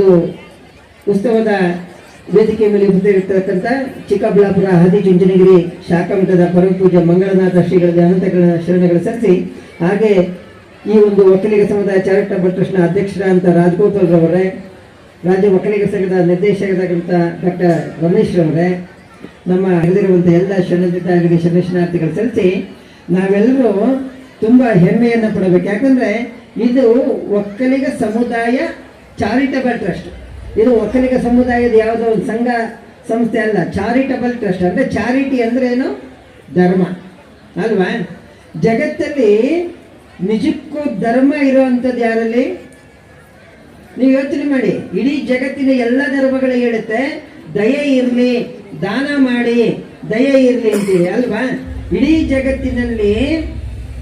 ಒಂದು ಉತ್ಸವದ ವೇದಿಕೆ ಮೇಲೆ ಇರ್ತಕ್ಕಂಥ ಚಿಕ್ಕಬಳ್ಳಾಪುರ ಆದಿಚುಂಚನಗಿರಿ ಶಾಖಾ ಮಠದ ಮಂಗಳನಾಥ ಶ್ರೀಗಳ ಅನಂತಗಳ ಶರಣಗಳು ಸಲ್ಲಿಸಿ, ಹಾಗೆ ಈ ಒಂದು ಒಕ್ಕಲಿಗ ಸಮುದಾಯ ಚಾರಿಟಬಲ್ ಟ್ರಸ್ಟ್ನ ಅಧ್ಯಕ್ಷರಾದಂಥ ರಾಜಗೋಪಾಲ್ ರವರೇ, ರಾಜ್ಯ ಒಕ್ಕಲಿಗ ಸಂಘದ ನಿರ್ದೇಶಕರಾದಂಥ ಡಾಕ್ಟರ್ ರಮೇಶ್ ರವರೇ, ನಮ್ಮ ಇಲ್ಲಿರುವಂಥ ಎಲ್ಲ ಶರಣರಿಗೆ ಶರಣಾರ್ಥಿಗಳು ಸಲ್ಲಿಸಿ, ನಾವೆಲ್ಲರೂ ತುಂಬ ಹೆಮ್ಮೆಯನ್ನು ಪಡಬೇಕು. ಯಾಕಂದರೆ ಇದು ಒಕ್ಕಲಿಗ ಸಮುದಾಯ ಚಾರಿಟಬಲ್ ಟ್ರಸ್ಟ್. ಇದು ಒಕ್ಕಲಿಗ ಸಮುದಾಯದ ಯಾವುದೋ ಒಂದು ಸಂಘ, ಸಂಸ್ಥೆ ಅಲ್ಲ, ಚಾರಿಟಬಲ್ ಟ್ರಸ್ಟ್. ಅಂದರೆ ಚಾರಿಟಿ ಅಂದ್ರೇನು ಧರ್ಮ. ಅಲ್ವಾ? ಜಗತ್ತಲ್ಲಿ ನಿಜಕ್ಕೂ ಧರ್ಮ ಇರುವಂಥದ್ದು ಯಾರಲ್ಲಿ? ನೀವು ಯೋಚನೆ ಮಾಡಿ. ಇಡೀ ಜಗತ್ತಿನ ಎಲ್ಲ ಧರ್ಮಗಳು ಹೇಳುತ್ತೆ, ದಯೆ ಇರಲಿ, ದಾನ ಮಾಡಿ, ದಯೆ ಇರಲಿ ಅಂತೀವಿ ಅಲ್ವಾ? ಇಡೀ ಜಗತ್ತಿನಲ್ಲಿ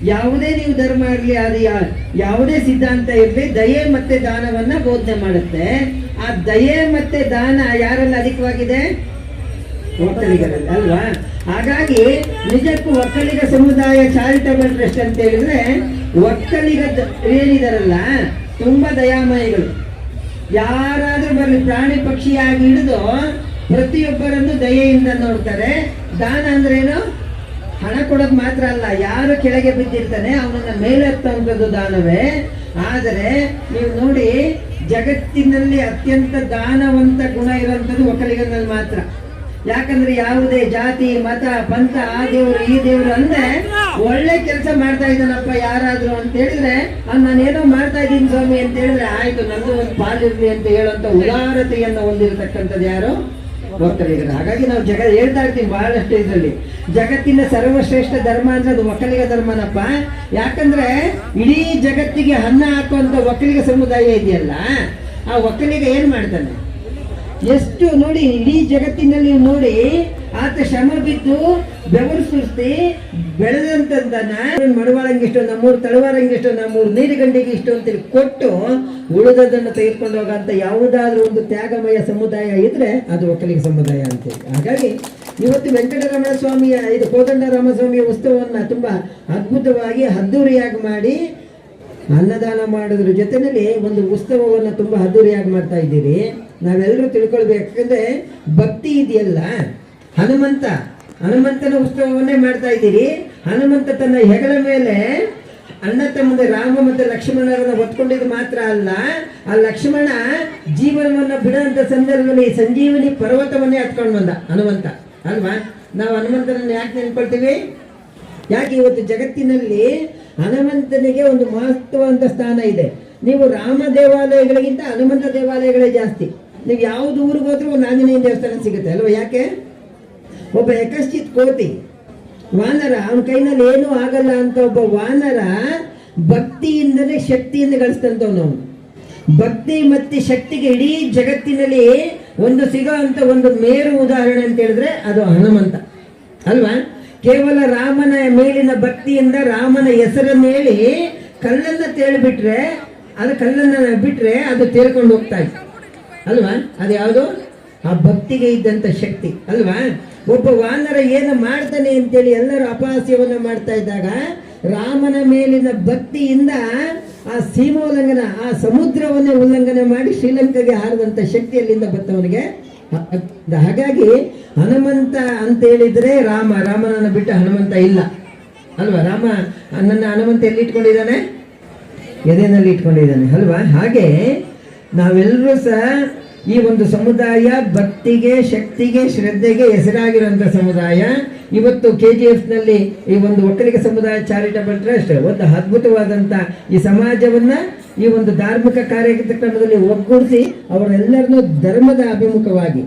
ಯಾವುದೇ ನೀವು ಧರ್ಮ ಇರಲಿ ಅದು ಯಾವುದೇ ಸಿದ್ಧಾಂತ ಇರಲಿ, ದಯೆ ಮತ್ತೆ ದಾನವನ್ನ ಬೋಧನೆ ಮಾಡುತ್ತೆ. ಆ ದಯೆ ಮತ್ತೆ ದಾನ ಯಾರೆಲ್ಲ ಅಧಿಕವಾಗಿದೆ? ಒಕ್ಕಲಿಗರಲ್ಲಿ ಅಲ್ವಾ? ಹಾಗಾಗಿ ನಿಜಕ್ಕೂ ಒಕ್ಕಲಿಗ ಸಮುದಾಯ ಚಾರಿಟಬಲ್ ಟ್ರಸ್ಟ್ ಅಂತ ಹೇಳಿದ್ರೆ ಒಕ್ಕಲಿಗ ಏನಿದಾರಲ್ಲ, ತುಂಬಾ ದಯಾಮಯಗಳು. ಯಾರಾದ್ರೂ ಬರಲಿ, ಪ್ರಾಣಿ ಪಕ್ಷಿಯಾಗಿ ಹಿಡಿದು ಪ್ರತಿಯೊಬ್ಬರನ್ನು ದಯೆಯಿಂದ ನೋಡ್ತಾರೆ. ದಾನ ಅಂದ್ರೇನು ಹಣ ಕೊಡೋದು ಮಾತ್ರ ಅಲ್ಲ ಯಾರು ಕೆಳಗೆ ಬಿದ್ದಿರ್ತಾನೆ ಅವನನ್ನ ಮೇಲೆ ಹತ್ತುವಂಥದ್ದು ದಾನವೇ. ಆದರೆ ನೀವು ನೋಡಿ ಜಗತ್ತಿನಲ್ಲಿ ಅತ್ಯಂತ ದಾನವಂತ ಗುಣ ಇರುವಂಥದ್ದು ಒಕ್ಕಲಿಗನಲ್ಲಿ ಮಾತ್ರ. ಯಾಕಂದ್ರೆ ಯಾವುದೇ ಜಾತಿ ಮತ ಪಂಥ ಆ ದೇವರು ಈ ದೇವರು ಅಂದ್ರೆ ಒಳ್ಳೆ ಕೆಲಸ ಮಾಡ್ತಾ ಇದ್ದಾನಪ್ಪ ಯಾರಾದ್ರು ಅಂತ ಹೇಳಿದ್ರೆ "ಆ, ನಾನೇನೋ ಮಾಡ್ತಾ ಇದ್ದೀನಿ ಸ್ವಾಮಿ ಅಂತ ಹೇಳಿದ್ರೆ ಆಯ್ತು ನಂದು ಒಂದು ಪಾಲಿರ್ಲಿ ಅಂತ ಹೇಳುವಂತ ಉದಾರತೆಯನ್ನು ಹೊಂದಿರತಕ್ಕಂಥದ್ದು ಯಾರು? ಒಕ್ಕಲಿಗರು ಹಾಗಾಗಿ ನಾವು ಜಗ ಹೇಳ್ತಾ ಇರ್ತೀವಿ ಬಹಳಷ್ಟು ಇದರಲ್ಲಿ. ಜಗತ್ತಿನ ಸರ್ವಶ್ರೇಷ್ಠ ಧರ್ಮ ಅಂದ್ರೆ ಅದು ಒಕ್ಕಲಿಗ ಧರ್ಮನಪ್ಪ. ಯಾಕಂದ್ರೆ ಇಡೀ ಜಗತ್ತಿಗೆ ಅನ್ನ ಹಾಕುವಂತ ಒಕ್ಕಲಿಗ ಸಮುದಾಯ ಇದೆಯಲ್ಲ, ಆ ಒಕ್ಕಲಿಗ ಏನ್ ಮಾಡ್ತಾನೆ? ಎಷ್ಟು ನೋಡಿ, ಇಡೀ ಜಗತ್ತಿನಲ್ಲಿ ನೋಡಿ ಆತ ಶ್ರಮ ಬಿದ್ದು ಬೆವರು ಸುರಿಸಿ ಬೆಳೆದಂತದನ್ನ ಮಡವಾಳಂಗಿಷ್ಟು ನಮ್ಮೂರು ತಳವಾರಂಗಿಷ್ಟು ನಮ್ಮೂರು, ನೀರುಗಂಡಿಗೆ ಇಷ್ಟು ಅಂತೇಳಿ ಕೊಟ್ಟು ಉಳಿದದನ್ನು ತೆಗೆದುಕೊಂಡು ಹೋಗಂತ ಯಾವುದಾದ್ರೂ ಒಂದು ತ್ಯಾಗಮಯ ಸಮುದಾಯ ಇದ್ರೆ ಅದು ಒಕ್ಕಲಿಗ ಸಮುದಾಯ ಅಂತೇಳಿ. ಹಾಗಾಗಿ ಇವತ್ತು ವೆಂಕಟರಮಣ ಸ್ವಾಮಿಯ ಇದು ಕೋದಂಡ ರಾಮಸ್ವಾಮಿಯ ಉತ್ಸವವನ್ನ ತುಂಬಾ ಅದ್ಭುತವಾಗಿ ಅದ್ದೂರಿಯಾಗಿ ಮಾಡಿ ಅನ್ನದಾನ ಮಾಡೋದ್ರ ಜೊತೆನಲ್ಲಿ ಒಂದು ಉತ್ಸವವನ್ನು ತುಂಬಾ ಅದ್ದೂರಿಯಾಗಿ ಮಾಡ್ತಾ ಇದ್ದೀರಿ. ನಾವೆಲ್ಲರೂ ತಿಳ್ಕೊಳ್ಬೇಕಂದ್ರೆ ಭಕ್ತಿ ಇದೆಯಲ್ಲ. ಹನುಮಂತ. ಹನುಮಂತನ ಉತ್ಸವವನ್ನೇ ಮಾಡ್ತಾ ಇದ್ದೀರಿ. ಹನುಮಂತ ತನ್ನ ಹೆಗಲ ಮೇಲೆ ಅಣ್ಣ ತಮ್ಮದ ರಾಮ ಮತ್ತು ಲಕ್ಷ್ಮಣರನ್ನ ಹೊತ್ಕೊಂಡಿದ್ದು ಮಾತ್ರ ಅಲ್ಲ, ಆ ಲಕ್ಷ್ಮಣ ಜೀವನವನ್ನು ಬಿಡುವಂತ ಸಂದರ್ಭದಲ್ಲಿ ಸಂಜೀವನಿ ಪರ್ವತವನ್ನೇ ಹತ್ಕೊಂಡು ಬಂದ ಹನುಮಂತ. ಅಲ್ವಾ? ನಾವು ಹನುಮಂತನನ್ನು ಯಾಕೆ ನೆನ್ಕೊಳ್ತೀವಿ ಯಾಕೆ ಇವತ್ತು ಜಗತ್ತಿನಲ್ಲಿ ಹನುಮಂತನಿಗೆ ಒಂದು ಮಹತ್ವವಂತ ಸ್ಥಾನ ಇದೆ? ನೀವು ರಾಮ ದೇವಾಲಯಗಳಿಗಿಂತ ಹನುಮಂತ ದೇವಾಲಯಗಳೇ ಜಾಸ್ತಿ. ನೀವು ಯಾವ್ದು ಊರಿಗೆ ಹೋದ್ರೂ ಒಂದು ಆಂಜನೇಯ ದೇವಸ್ಥಾನ ಸಿಗುತ್ತೆ, ಅಲ್ವಾ ಯಾಕೆ? ಒಬ್ಬ ಯಕಶ್ಚಿತ್ ಕೋತಿ, ವಾನರ, ಅವನ ಕೈನಲ್ಲಿ ಏನೂ ಆಗಲ್ಲ ಅಂತ ಒಬ್ಬ ವಾನರ ಭಕ್ತಿಯಿಂದಲೇ ಶಕ್ತಿಯಿಂದ ಗಳಿಸ್ತಂತವನು ಅವನು. ಭಕ್ತಿ ಮತ್ತೆ ಶಕ್ತಿಗೆ ಇಡೀ ಜಗತ್ತಿನಲ್ಲಿ ಒಂದು ಸಿಗೋ ಅಂತ ಒಂದು ಮೇರು ಉದಾಹರಣೆ ಅಂತ ಹೇಳಿದ್ರೆ ಅದು ಹನುಮಂತ. ಅಲ್ವಾ? ಕೇವಲ ರಾಮನ ಮೇಲಿನ ಭಕ್ತಿಯಿಂದ ರಾಮನ ಹೆಸರನ್ನು ಹೇಳಿ ಕಲ್ಲನ್ನ ತೇಳ್ಬಿಟ್ರೆ, ಅದು ಕಲ್ಲನ್ನ ಬಿಟ್ರೆ ಅದು ತೇಳ್ಕೊಂಡು ಹೋಗ್ತಾ ಇತ್ತು ಅಲ್ವಾ? ಅದು ಯಾವುದು? ಆ ಭಕ್ತಿಗೆ ಇದ್ದಂಥ ಶಕ್ತಿ. ಅಲ್ವಾ? ಒಬ್ಬ ವಾನರ ಏನು ಮಾಡ್ತಾನೆ ಅಂತೇಳಿ ಎಲ್ಲರೂ ಅಪಹಾಸ್ಯವನ್ನ ಮಾಡ್ತಾ ಇದ್ದಾಗ ರಾಮನ ಮೇಲಿನ ಭಕ್ತಿಯಿಂದ ಆ ಸೀಮೋಲ್ಲಂಘನ, ಆ ಸಮುದ್ರವನ್ನೇ ಉಲ್ಲಂಘನೆ ಮಾಡಿ ಶ್ರೀಲಂಕಾಗೆ ಹಾರದಂತ ಶಕ್ತಿ ಅಲ್ಲಿಂದ ಹಾಗಾಗಿ ಹನುಮಂತ ಅಂತ ಹೇಳಿದ್ರೆ ರಾಮ, ರಾಮನನ್ನ ಬಿಟ್ಟ ಹನುಮಂತ ಇಲ್ಲ. ಅಲ್ವಾ? ರಾಮ ನನ್ನ ಹನುಮಂತ ಎಲ್ಲಿ ಇಟ್ಕೊಂಡಿದ್ದಾನೆ? ಎದೆನಲ್ಲಿ ಇಟ್ಕೊಂಡಿದ್ದಾನೆ. ಅಲ್ವಾ? ಹಾಗೆ ನಾವೆಲ್ಲರೂ ಸಹ ಈ ಒಂದು ಸಮುದಾಯ ಭಕ್ತಿಗೆ, ಶಕ್ತಿಗೆ, ಶ್ರದ್ಧೆಗೆ ಹೆಸರಾಗಿರುವಂಥ ಸಮುದಾಯ. ಇವತ್ತು ಕೆ ಜಿ ನಲ್ಲಿ ಈ ಒಂದು ಒಕ್ಕಲಿಗ ಸಮುದಾಯ ಚಾರಿಟಬಲ್ ಟ್ರಸ್ಟ್ ಒಂದು ಅದ್ಭುತವಾದಂಥ ಈ ಸಮಾಜವನ್ನ ಈ ಒಂದು ಧಾರ್ಮಿಕ ಕಾರ್ಯಕ್ರಮದಲ್ಲಿ ಒಗ್ಗೂಡಿಸಿ ಅವರೆಲ್ಲರನ್ನೂ ಧರ್ಮದ ಅಭಿಮುಖವಾಗಿ,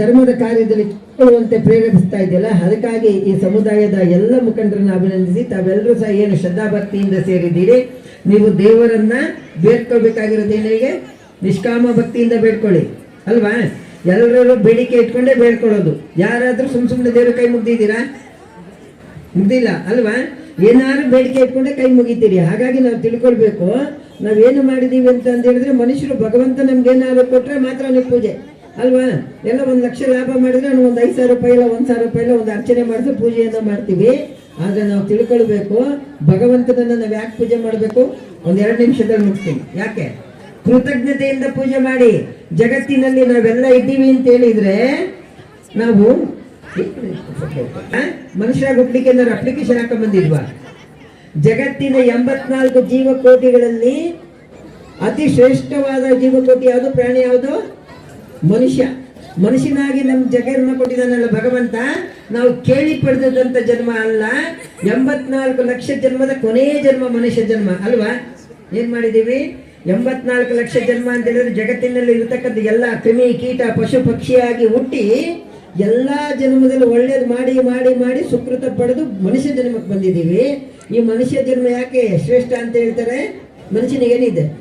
ಧರ್ಮದ ಕಾರ್ಯದಲ್ಲಿ ಕೊಡುವಂತೆ ಪ್ರೇರೇಪಿಸ್ತಾ ಇದೆಯಲ್ಲ, ಅದಕ್ಕಾಗಿ ಈ ಸಮುದಾಯದ ಎಲ್ಲ ಮುಖಂಡರನ್ನು ಅಭಿನಂದಿಸಿ ತಾವೆಲ್ಲರೂ ಸಹ ಏನು ಶ್ರದ್ಧಾಭಕ್ತಿಯಿಂದ ಸೇರಿದ್ದೀರಿ. ನೀವು ದೇವರನ್ನ ಬೇಡ್ಕೋಬೇಕಾಗಿರೋದು ಏನಿಗೆ ನಿಷ್ಕಾಮ ಭಕ್ತಿಯಿಂದ ಬೇಡ್ಕೊಳ್ಳಿ. ಅಲ್ವಾ? ಎಲ್ಲರೂ ಬೇಡಿಕೆ ಇಟ್ಕೊಂಡೇ ಬೇಡ್ಕೊಳ್ಳೋದು. ಯಾರಾದ್ರೂ ಸುಮ್ ಸುಮ್ಮನೆ ದೇವ್ರ ಕೈ ಮುಗ್ದಿದ್ದೀರಾ? ಮುಗ್ದಿಲ್ಲ, ಅಲ್ವಾ? ಏನಾದ್ರು ಬೇಡಿಕೆ ಇಟ್ಕೊಂಡೆ ಕೈ ಮುಗಿತೀರಿ. ಹಾಗಾಗಿ ನಾವು ತಿಳ್ಕೊಳ್ಬೇಕು, ನಾವೇನು ಮಾಡಿದೀವಿ ಅಂತ ಹೇಳಿದ್ರೆ ಮನುಷ್ಯರು ಭಗವಂತ ನಮ್ಗೆ ಏನಾದ್ರು ಕೊಟ್ರೆ ಮಾತ್ರ ನೀವು ಪೂಜೆ. ಅಲ್ವಾ? ಎಲ್ಲ ಒಂದು ಲಕ್ಷ ಲಾಭ ಮಾಡಿದ್ರೆ ನಾವು ಒಂದು ಐದು ಸಾವಿರ ರೂಪಾಯಿ ಇಲ್ಲ, ಒಂದು ಸಾವಿರ ರೂಪಾಯಿ ಇಲ್ಲ, ಒಂದು ಅರ್ಚನೆ ಮಾಡಿದ್ರೆ ಪೂಜೆಯನ್ನ ಮಾಡ್ತೀವಿ. ಆದ್ರೆ ನಾವು ತಿಳ್ಕೊಳ್ಬೇಕು, ಭಗವಂತನನ್ನ ನಾವು ಯಾಕೆ ಪೂಜೆ ಮಾಡಬೇಕು? ಒಂದ್ ಎರಡು ನಿಮಿಷದಲ್ಲಿ ಮುಗಿಸ್ತೀನಿ. ಯಾಕೆ? ಕೃತಜ್ಞತೆಯಿಂದ ಪೂಜೆ ಮಾಡಿ ಜಗತ್ತಿನಲ್ಲಿ ನಾವೆಲ್ಲ ಇದ್ದೀವಿ ಅಂತ ಹೇಳಿದ್ರೆ ನಾವು? ಮನುಷ್ಯ ಹುಡ್ಲಿಕ್ಕೆ ಏನಾದ್ರು ಅಪ್ಲಿಕೇಶನ್ ಹಾಕೊಂಡ್ ಬಂದಿದ್ವಾ? ಜಗತ್ತಿನ ಎಂಬತ್ನಾಲ್ಕು ಜೀವಕೋಟಿಗಳಲ್ಲಿ ಅತಿ ಶ್ರೇಷ್ಠವಾದ ಜೀವಕೋಟಿ ಯಾವುದು? ಪ್ರಾಣಿ ಯಾವುದು? ಮನುಷ್ಯ. ಮನುಷ್ಯನಾಗಿ ನಮ್ಮ ಜಗನ್ನ ಕೊಟ್ಟಿದ್ದಾನಲ್ಲ ಭಗವಂತ, ನಾವು ಕೇಳಿ ಪಡೆದಂತ ಜನ್ಮ ಅಲ್ಲ. ಎಂಬತ್ನಾಲ್ಕು ಲಕ್ಷ ಜನ್ಮದ ಕೊನೆಯ ಜನ್ಮ ಮನುಷ್ಯ ಜನ್ಮ. ಅಲ್ವಾ? ಏನ್ ಮಾಡಿದೀವಿ ಎಂಬತ್ನಾಲ್ಕು ಲಕ್ಷ ಜನ್ಮ ಅಂತ ಹೇಳಿದ್ರೆ ಜಗತ್ತಿನಲ್ಲಿ ಇರತಕ್ಕಂಥ ಎಲ್ಲ ಕ್ರಿಮಿ ಕೀಟ ಪಶು ಪಕ್ಷಿಯಾಗಿ ಹುಟ್ಟಿ ಎಲ್ಲಾ ಜನ್ಮದಲ್ಲಿ ಒಳ್ಳೇದು ಮಾಡಿ ಮಾಡಿ ಮಾಡಿ ಸುಕೃತ ಪಡೆದು ಮನುಷ್ಯ ಜನ್ಮಕ್ಕೆ ಬಂದಿದ್ದೀವಿ. ಈ ಮನುಷ್ಯ ಜನ್ಮ ಯಾಕೆ ಶ್ರೇಷ್ಠ ಅಂತ ಹೇಳ್ತಾರೆ? ಮನುಷ್ಯನಿಗೇನಿದೆ?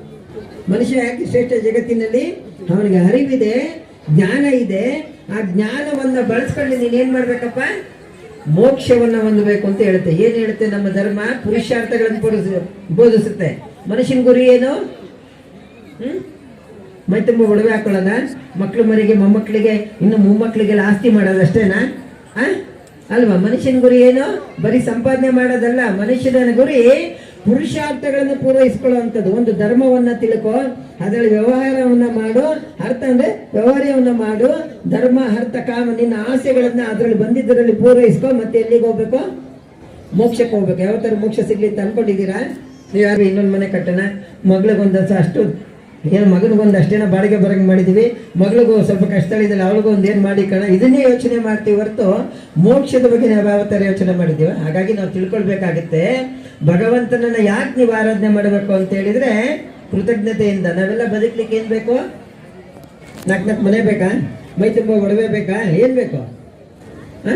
ಮನುಷ್ಯ ಯಾಕೆ ಶ್ರೇಷ್ಠ ಜಗತ್ತಿನಲ್ಲಿ? ಅವನಿಗೆ ಅರಿವಿದೆ, ಜ್ಞಾನ ಇದೆ. ಆ ಜ್ಞಾನವನ್ನ ಬಳಸ್ಕೊಂಡು ಏನು ಮಾಡ್ಬೇಕಪ್ಪ? ಮೋಕ್ಷವನ್ನ ಹೊಂದಬೇಕು ಅಂತ ಹೇಳುತ್ತೆ. ಏನು ಹೇಳುತ್ತೆ? ನಮ್ಮ ಧರ್ಮ ಪುರುಷಾರ್ಥಗಳನ್ನು ಬೋಧಿಸ- ಬೋಧಿಸುತ್ತೆ. ಮನುಷ್ಯನ ಗುರಿ ಏನು? ಹ್ಮ್? ಮೈ ತುಂಬ ಒಡವೆ ಹಾಕೊಳ್ಳೋದ ಮಕ್ಳು ಮರಿಗೆ ಮೊಮ್ಮಕ್ಕಳಿಗೆ, ಇನ್ನು ಮೊಮ್ಮಕ್ಕಳಿಗೆಲ್ಲ ಆಸ್ತಿ ಮಾಡೋದಷ್ಟೇನಾ? ಅಷ್ಟೇನಾ ಅಲ್ವಾ? ಮನುಷ್ಯನ ಗುರಿ ಏನು? ಬರೀ ಸಂಪಾದನೆ ಮಾಡೋದಲ್ಲ. ಮನುಷ್ಯನ ಗುರಿ ಪುರುಷಾರ್ಥಗಳನ್ನು ಪೂರೈಸ್ಕೊಳ್ಳುವಂಥದ್ದು. ಒಂದು ಧರ್ಮವನ್ನ ತಿಳ್ಕೊ, ಅದರಲ್ಲಿ ವ್ಯವಹಾರವನ್ನ ಮಾಡು, ಅರ್ಥ ಅಂದ್ರೆ ವ್ಯವಹಾರವನ್ನ ಮಾಡು, ಧರ್ಮ, ಅರ್ಥ, ಕಾಮ, ನಿನ್ನ ಆಸೆಗಳನ್ನ ಅದರಲ್ಲಿ ಬಂದಿದ್ದರಲ್ಲಿ ಪೂರೈಸ್ಕೊ, ಮತ್ತೆ ಎಲ್ಲಿಗೆ ಹೋಗ್ಬೇಕು? ಮೋಕ್ಷಕ್ಕೆ ಹೋಗ್ಬೇಕು. ಯಾವ ಥರ ಮೋಕ್ಷ ಸಿಗ್ಲಿ ಅಂತ ಅನ್ಕೊಂಡಿದ್ದೀರಾ? ನೀವು ಯಾರು ಇನ್ನೊಂದು ಮನೆ ಕಟ್ಟೋಣ? ಮಗಳಿಗೊಂದು ಅಷ್ಟು ಏನು ಮಗನಿಗೊಂದು ಅಷ್ಟೇನ ಬಾಡಿಗೆ ಬರಂಗೆ ಮಾಡಿದ್ದೀವಿ ಮಗಳಿಗೂ ಸ್ವಲ್ಪ ಕಷ್ಟ ಇದ್ದಲ್ಲಿ ಅವಳಿಗೂ ಒಂದು ಏನು ಮಾಡಿ ಕಣ, ಇದನ್ನೇ ಯೋಚನೆ ಮಾಡ್ತೀವಿ ಹೊರತು ಮೋಕ್ಷದ ಬಗ್ಗೆ ನಾವು ಯಾವ ಥರ ಯೋಚನೆ ಮಾಡಿದ್ದೀವಿ ಹಾಗಾಗಿ ನಾವು ತಿಳ್ಕೊಳ್ಬೇಕಾಗುತ್ತೆ. ಭಗವಂತನನ್ನ ಯಾಕೆ ನೀವು ಆರಾಧನೆ ಮಾಡಬೇಕು ಅಂತ ಹೇಳಿದ್ರೆ, ಕೃತಜ್ಞತೆಯಿಂದ ನಾವೆಲ್ಲ ಬದುಕಲಿಕ್ಕೆ ಏನು ಬೇಕು? ನಾಲ್ಕು ನಾಲ್ಕು ಮನೆ ಬೇಕಾ? ಮೈ ತುಂಬ ಒಡವೆ ಬೇಕಾ? ಏನು ಬೇಕು? ಹ?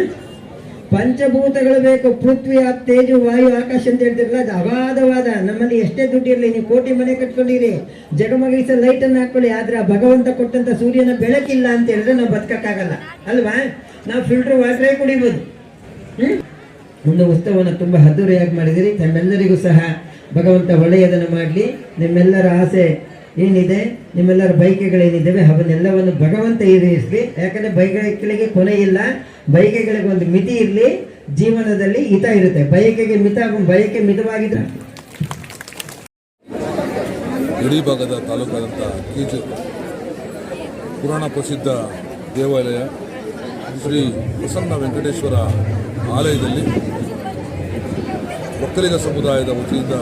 ಪಂಚಭೂತಗಳು ಬೇಕು, ಪೃಥ್ವಿ, ಆ ತೇಜು, ವಾಯು, ಆಕಾಶ ಅಂತ ಹೇಳ್ತಿರಲ್ಲ, ಅದು ಅಗಾಧವಾದ. ನಮ್ಮಲ್ಲಿ ಎಷ್ಟೇ ದುಡ್ಡಿರಲಿ, ನೀವು ಕೋಟಿ ಮನೆ ಕಟ್ಕೊಂಡಿರಿ ಜಗಮಗಿಸ ಲೈಟ್ ಅನ್ನು ಹಾಕೊಳ್ಳಿ, ಆದ್ರೆ ಆ ಭಗವಂತ ಕೊಟ್ಟಂತ ಸೂರ್ಯನ ಬೆಳಕಿಲ್ಲ ಅಂತ ಹೇಳಿದ್ರೆ ನಾವು ಬದುಕಕ್ಕಾಗಲ್ಲ. ಅಲ್ವಾ? ನಾವು ಫಿಲ್ಟರ್ ವಾಟ್ರೇ ಕುಡಿಬೋದು. ಹ್ಮ್? ಒಂದು ಉತ್ಸವವನ್ನು ತುಂಬಾ ಅದ್ದೂರಿಯಾಗಿ ಮಾಡಿದಿರಿ. ತಮ್ಮೆಲ್ಲರಿಗೂ ಸಹ ಭಗವಂತ ಒಳ್ಳೆಯದನ್ನು ಮಾಡಲಿ. ನಿಮ್ಮೆಲ್ಲರ ಆಸೆ ಏನಿದೆ? ನಿಮ್ಮೆಲ್ಲರ ಬೈಕೆಗಳೇನಿದ್ದಾವೆ ಅವನ್ನೆಲ್ಲವನ್ನು ಭಗವಂತ ಈಡೇರಿಸಲಿ. ಯಾಕಂದ್ರೆ ಬೈಕೆಗಳಿಗೆ ಕೊನೆ ಇಲ್ಲ. ಬೈಕೆಗಳಿಗೆ ಒಂದು ಮಿತಿ ಇರಲಿ. ಜೀವನದಲ್ಲಿ ಹಿತ ಇರುತ್ತೆ. ಬಯಕೆಗೆ ಮಿತ ಬಯಕೆ ಮಿತವಾಗಿದ್ರೆ ಗಡಿ ಭಾಗದ ತಾಲೂಕಾದಂಥ ಕೀಜು ಪುರಾಣ ಪ್ರಸಿದ್ಧ ದೇವಾಲಯ ಶ್ರೀ ಪ್ರಸನ್ನ ವೆಂಕಟೇಶ್ವರ ಆಲಯದಲ್ಲಿ ಒಕ್ಕಲಿಗ ಸಮುದಾಯದ ವತಿಯಿಂದ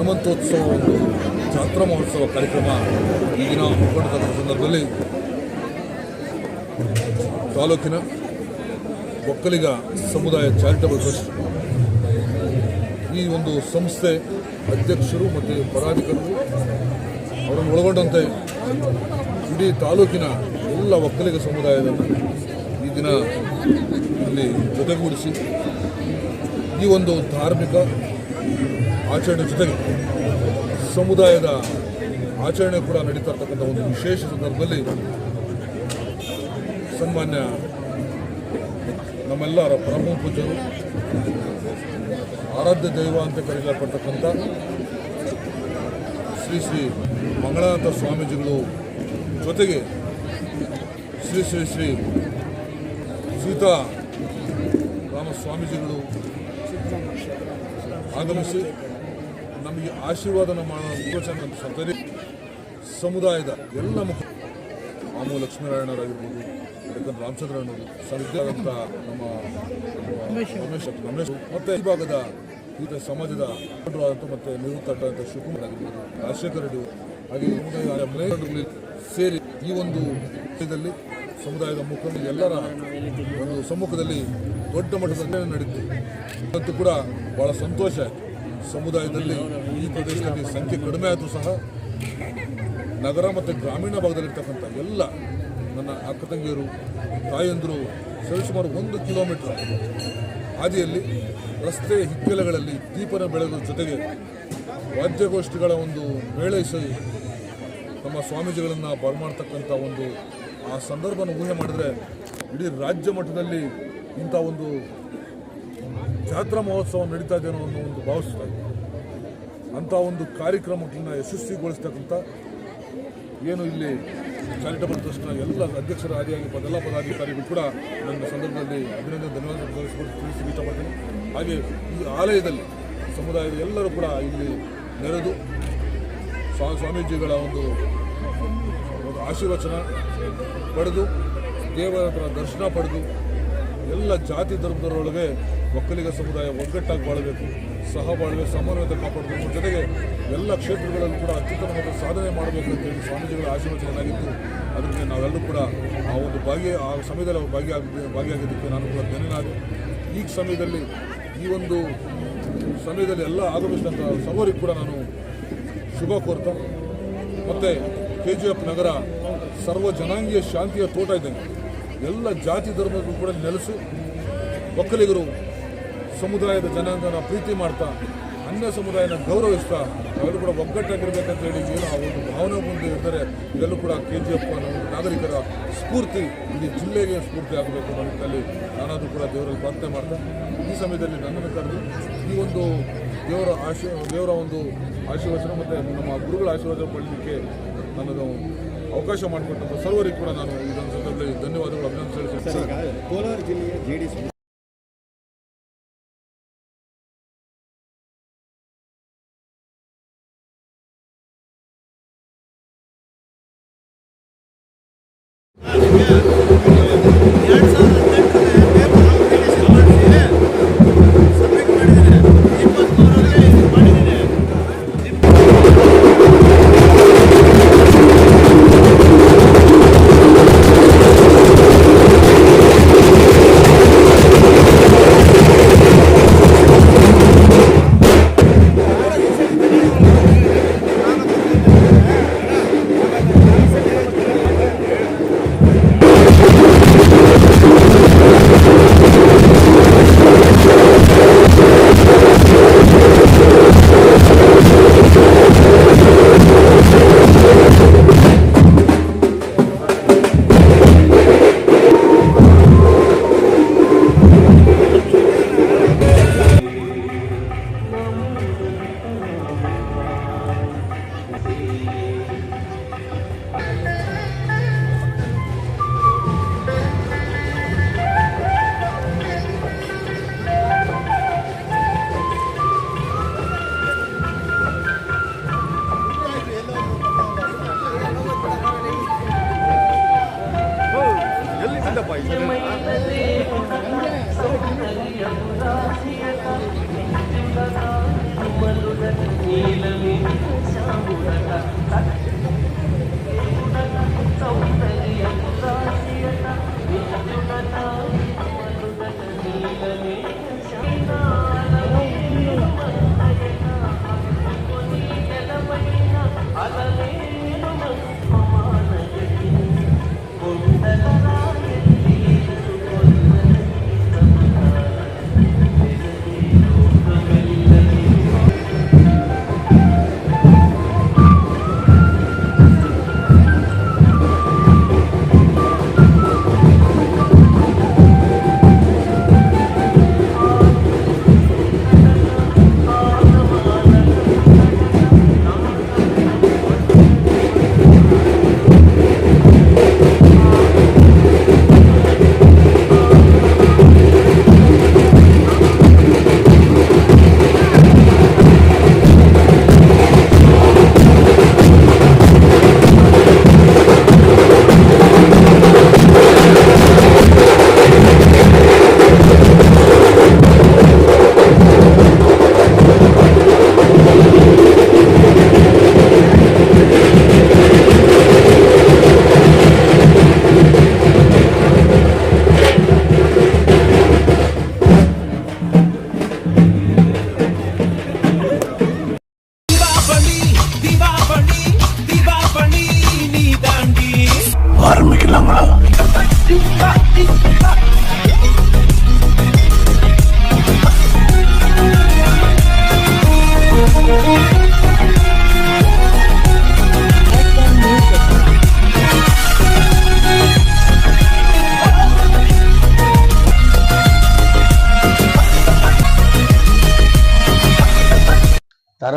ಹನುಮಂತೋತ್ಸವ ಒಂದು ಜಾತ್ರಾ ಮಹೋತ್ಸವ ಕಾರ್ಯಕ್ರಮ ಈ ದಿನ ಹಮ್ಮಿಕೊಂಡಿರ್ತಕ್ಕಂಥ ಸಂದರ್ಭದಲ್ಲಿ ತಾಲೂಕಿನ ಒಕ್ಕಲಿಗ ಸಮುದಾಯ ಚಾರಿಟಬಲ್ ಟ್ರಸ್ಟ್. ಈ ಒಂದು ಸಂಸ್ಥೆ ಅಧ್ಯಕ್ಷರು ಮತ್ತು ಪದಾಧಿಕಾರಿಗಳು ಅವರನ್ನು ಒಳಗೊಂಡಂತೆ ಇಡೀ ತಾಲೂಕಿನ ಎಲ್ಲ ಒಕ್ಕಲಿಗ ಸಮುದಾಯವನ್ನು ಈ ದಿನ ಇಲ್ಲಿ ಜೊತೆಗೂಡಿಸಿ ಈ ಒಂದು ಧಾರ್ಮಿಕ ಆಚರಣೆ ಜೊತೆಗೆ ಸಮುದಾಯದ ಆಚರಣೆ ಕೂಡ ನಡೀತಾ ಒಂದು ವಿಶೇಷ ಸಂದರ್ಭದಲ್ಲಿ ಸನ್ಮಾನ್ಯ ನಮ್ಮೆಲ್ಲರ ಪರಮ ಪೂಜರು ಆರಾಧ್ಯ ದೈವ ಅಂತ ಕರೆಯಲ್ಪಡ್ತಕ್ಕಂಥ ಶ್ರೀ ಶ್ರೀ ಮಂಗಳನಾಥ ಸ್ವಾಮೀಜಿಗಳು ಜೊತೆಗೆ ಶ್ರೀ ಶ್ರೀ ಶ್ರೀ ಸೀತಾ ರಾಮ ಸ್ವಾಮೀಜಿಗಳು ಆಗಮಿಸಿ ನಮಗೆ ಆಶೀರ್ವಾದನ ಮಾಡೋ ಸತರಿ ಸಮುದಾಯದ ಎಲ್ಲ ಮುಖ ಆಮು ಲಕ್ಷ್ಮೀನಾರಾಯಣರಾಗಿರ್ಬೋದು ಯಾಕಂದ್ರೆ ರಾಮಚಂದ್ರನವರು ಸರಿಯಾದಂಥ ನಮ್ಮ ರಮೇಶ್ ರಮೇಶ್ ಮತ್ತೆ ಈ ಭಾಗದ ಈಗ ಸಮಾಜದ ಮತ್ತೆ ನಿವೃತ್ತ ಶಿವಕುಮಾರ್ ಆಗಿರ್ಬೋದು ರಾಜಶೇಖರ ರೆಡ್ಡಿ ಹಾಗೆ ಸಮುದಾಯ ಮನೆಗಳಲ್ಲಿ ಸೇರಿ ಈ ಒಂದು ವಿಷಯದಲ್ಲಿ ಸಮುದಾಯದ ಮುಖಂಡ ಎಲ್ಲರ ಒಂದು ಸಮ್ಮುಖದಲ್ಲಿ ದೊಡ್ಡ ಮಟ್ಟದ ನಡೀತು ಇವತ್ತು ಕೂಡ ಬಹಳ ಸಂತೋಷ ಆಯ್ತು. ಸಮುದಾಯದಲ್ಲಿ ಈ ಪ್ರದೇಶದಲ್ಲಿ ಸಂಖ್ಯೆ ಕಡಿಮೆ ಆದರೂ ಸಹ ನಗರ ಮತ್ತು ಗ್ರಾಮೀಣ ಭಾಗದಲ್ಲಿರ್ತಕ್ಕಂಥ ಎಲ್ಲ ನನ್ನ ಅಕ್ಕ ತಂಗಿಯರು ತಾಯಂದರು ಸರಿಸುಮಾರು ಒಂದು ಕಿಲೋಮೀಟರ್ ಹಾದಿಯಲ್ಲಿ ರಸ್ತೆ ಹಿಕ್ಕೆಲೆಗಳಲ್ಲಿ ದೀಪನ ಬೆಳೆದ ಜೊತೆಗೆ ವಾದ್ಯಗೋಷ್ಠಿಗಳ ಒಂದು ಮೇಳೈಸಿ ನಮ್ಮ ಸ್ವಾಮೀಜಿಗಳನ್ನು ಬರಮಾಡ್ತಕ್ಕಂಥ ಒಂದು ಆ ಸಂದರ್ಭನ ಊಹೆ ಮಾಡಿದ್ರೆ ಇಡೀ ರಾಜ್ಯ ಮಟ್ಟದಲ್ಲಿ ಇಂಥ ಒಂದು ಜಾತ್ರಾ ಮಹೋತ್ಸವ ನಡೀತಾ ಇದೆ ಅನ್ನೋ ಒಂದು ಭಾವಿಸ್ತಾ ಇದ್ದೀನಿ ಅಂಥ ಒಂದು ಕಾರ್ಯಕ್ರಮಗಳನ್ನ ಯಶಸ್ವಿಗೊಳಿಸ್ತಕ್ಕಂಥ ಏನು ಇಲ್ಲಿ ಚಾರಿಟಬಲ್ ಟ್ರಸ್ಟ್ನ ಎಲ್ಲ ಅಧ್ಯಕ್ಷರ ಆದಿಯಾಗಿ ಎಲ್ಲ ಪದಾಧಿಕಾರಿಗಳು ಕೂಡ ನನ್ನ ಸಂದರ್ಭದಲ್ಲಿ ಅಭಿನಂದನೆ, ಧನ್ಯವಾದ ತಿಳಿಸಿ ಇಷ್ಟಪಡ್ತೀನಿ ಹಾಗೆ ಈ ಆಲಯದಲ್ಲಿ ಸಮುದಾಯದ ಎಲ್ಲರೂ ಕೂಡ ಇಲ್ಲಿ ನೆರೆದು ಸ್ವಾ- ಸ್ವಾಮೀಜಿಗಳ ಒಂದು ಒಂದು ಆಶೀರ್ವಚನ ಪಡೆದು ದೇವರ ದರ್ಶನ ಪಡೆದು ಎಲ್ಲ ಜಾತಿ ಧರ್ಮದವರೊಳಗೆ ಒಕ್ಕಲಿಗ ಸಮುದಾಯ ಒಗ್ಗಟ್ಟಾಗಿ ಬಾಳಬೇಕು. ಸಹ ಬಾಳ್ವೆ ಸಮನ್ವಯತೆ ಕಾಪಾಡಬೇಕು. ಜೊತೆಗೆ ಎಲ್ಲ ಕ್ಷೇತ್ರಗಳಲ್ಲೂ ಕೂಡ ಅತ್ಯುತ್ತಮವಾದ ಸಾಧನೆ ಮಾಡಬೇಕು ಅಂತೇಳಿ ಸ್ವಾಮೀಜಿಗಳ ಆಶೀರ್ವಚನ ಏನಾಗಿತ್ತು ಅದಕ್ಕೆ ನಾವೆಲ್ಲರೂ ಕೂಡ ಆ ಒಂದು ಭಾಗಿ ಆ ಸಮಯದಲ್ಲಿ ಭಾಗಿಯಾಗ ಭಾಗಿಯಾಗಿದ್ದಕ್ಕೆ ನಾನು ಕೂಡ ಧನ್ಯನಾದೆ. ಈ ಸಮಯದಲ್ಲಿ, ಈ ಒಂದು ಸಮಯದಲ್ಲಿ ಎಲ್ಲ ಆಗಮಿಸಿದಂಥ ಸರ್ವರಿಗೂ ಕೂಡ ನಾನು ಶುಭ ಕೋರ್ತಾ. ಮತ್ತು ಕೆ ಜಿ ಎಫ್ ನಗರ ಸರ್ವ ಜನಾಂಗೀಯ ಶಾಂತಿಯ ತೋಟ ಇದ್ದಂಗೆ. ಎಲ್ಲ ಜಾತಿ ಧರ್ಮಗಳು ಕೂಡ ನೆಲೆಸು. ಒಕ್ಕಲಿಗರು ಸಮುದಾಯದ ಜನಾಂಗನ ಪ್ರೀತಿ ಮಾಡ್ತಾ, ಅನ್ಯ ಸಮುದಾಯನ ಗೌರವಿಸ್ತಾ ಅವರು ಕೂಡ ಒಗ್ಗಟ್ಟಾಗಿರ್ಬೇಕಂತ ಹೇಳಿ ಏನು ಆ ಒಂದು ಭಾವನೆ ಮುಂದೆ ಇದ್ದರೆ ಇದೆಲ್ಲೂ ಕೂಡ ಕೆ ಜಿ ಎಫ್ ನಾಗರಿಕರ ಸ್ಫೂರ್ತಿ, ಇಡೀ ಜಿಲ್ಲೆಗೆ ಸ್ಫೂರ್ತಿ ಆಗಬೇಕು ಅನ್ನೋ ನಿಟ್ಟಿನಲ್ಲಿ ನಾನಾದರೂ ಕೂಡ ದೇವರಲ್ಲಿ ಪ್ರಾರ್ಥನೆ ಮಾಡ್ತಾ ಈ ಸಮಯದಲ್ಲಿ ನನ್ನನ್ನು ಕರೆದು ಈ ಒಂದು ದೇವರ ಆಶೀ, ದೇವರ ಒಂದು ಆಶೀರ್ವಚನ ಮತ್ತು ನಮ್ಮ ಗುರುಗಳ ಆಶೀರ್ವಾದ ಪಡಲಿಕ್ಕೆ ನನ್ನದು ಅವಕಾಶ ಮಾಡಿಕೊಟ್ಟಂಥ ಸರ್ವರಿಗೂ ಕೂಡ ನಾನು ಇದೊಂದು ಸಂದರ್ಭದಲ್ಲಿ ಧನ್ಯವಾದಗಳು ಅಭಿನಂದಿಸಿ ಕೋಲಾರ ಜಿಲ್ಲೆಯ ಜೆ ಡಿ